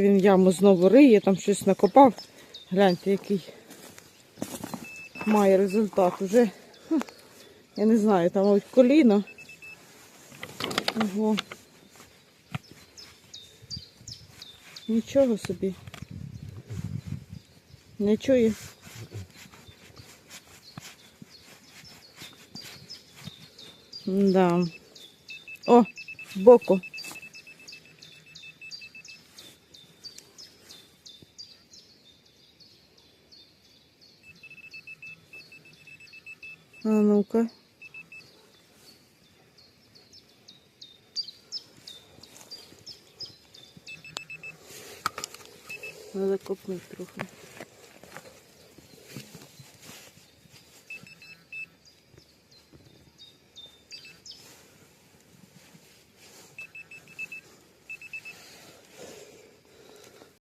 Він яму знову риє, там щось накопав. Гляньте, який має результат. Уже, я не знаю, там мабуть коліно. Ого. Нічого собі. Не чує. Да. О, збоку. А ну-ка. Надо копнуть трохи.